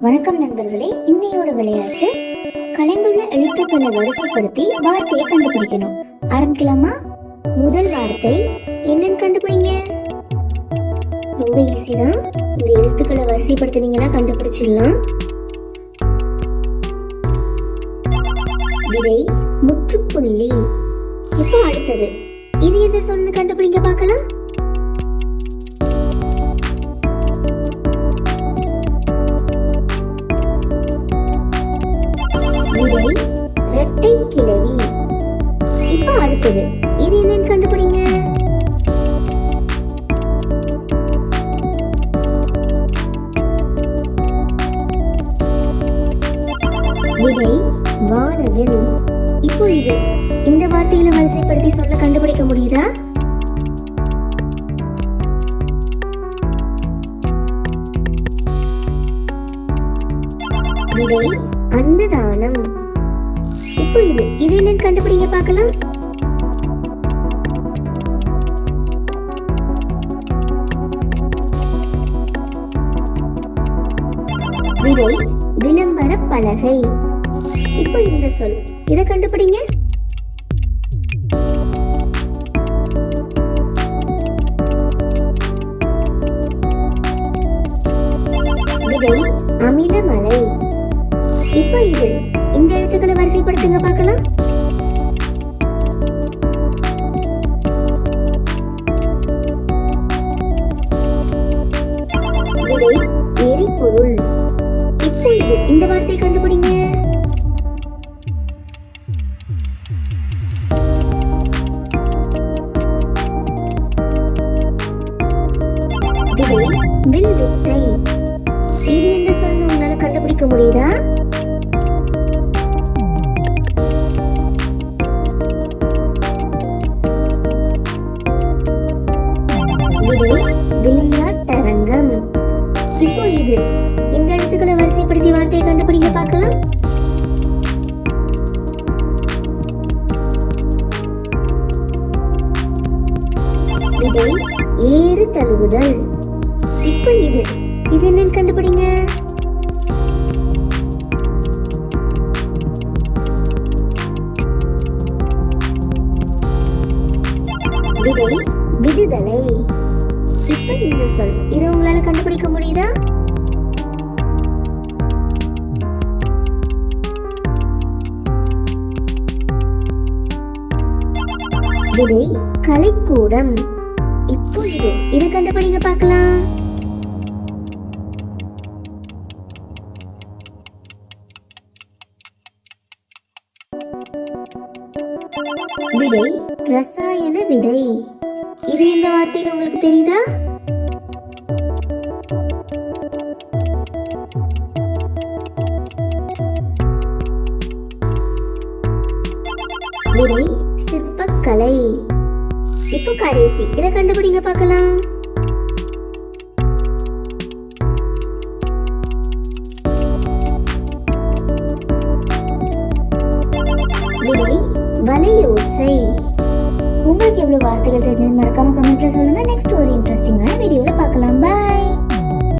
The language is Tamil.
வணக்கம் நண்பர்களே இன்னையோட விளையாட்டு கலைந்துள்ள எழுத்துக்களை வரிசைப்படுத்தி வார்த்தையை கண்டுபிடிக்கணும். ஆரம்பிக்கலாமா? முதல் வார்த்தை என்னன்னு கண்டுபிடிங்க. ரொம்ப ஈஸி தான். இந்த எழுத்துக்களை வரிசைப்படுத்தினீங்கன்னா கண்டுபிடிச்சிடலாம். விதை முற்றுப்புள்ளி. இப்போ அடுத்தது. இது எந்த சொல்லு கண்டுபிடிங்க பார்க்கலாம். ரெட்டை இப்போ அடுத்தது. இது என்னன்னு கண்டுபிடிங்க. விடை வானவில் இப்போ இது இந்த வார்த்தைகளை வரிசைப்படுத்தி சொல்ல கண்டுபிடிக்க முடியுதா? விடை அன்னதானம். இப்போ இது? இது என்னன்னு கண்டுபிடிங்க பார்க்கலாம். விடை விளம்பர பலகை. இப்போ இந்த சொல். இதை கண்டுபிடிங்க. விடை அமிலமலை. இப்போ இது இந்த எழுத்துக்களை வரிசைப்படுத்துங்க பார்க்கலாம். எரிபொருள். இப்பொழுது இந்த வார்த்தை கண்டுபிடிங்க. விடை வில் வித்தை இது என்ன சொல்லணும் உங்களால கண்டுபிடிக்க முடியுதா? இப்போ இந்த எழுத்துக்களை வரிசைப்படுத்தி வார்த்தையை கண்டுபிடிங்க பார்க்கலாம். இதை ஏறு தழுவுதல். இப்போ இது இது என்னன்னு கண்டுபிடிங்க. விடுதலை. இப்ப இந்த சொல் இதை உங்களால கண்டுபிடிக்க முடியுதா? விடை கலைக்கூடம். இப்போ இது இதை கண்டுபிடிங்க பார்க்கலாம். விடை ரசாயன விதை. இது இந்த வார்த்தைன்னு உங்களுக்கு தெரியுதா? இப்போ கடைசி. இதை கண்டுபிடிங்க பார்க்கலாம். வலையோசை உங்களுக்கு எவ்வளவு வார்த்தைகள் தெரிஞ்சது மறக்காம கமெண்ட்ல சொல்லுங்க. நெக்ஸ்ட் ஒரு இன்ட்ரெஸ்டிங்கான வீடியோல பார்க்கலாம். பாய்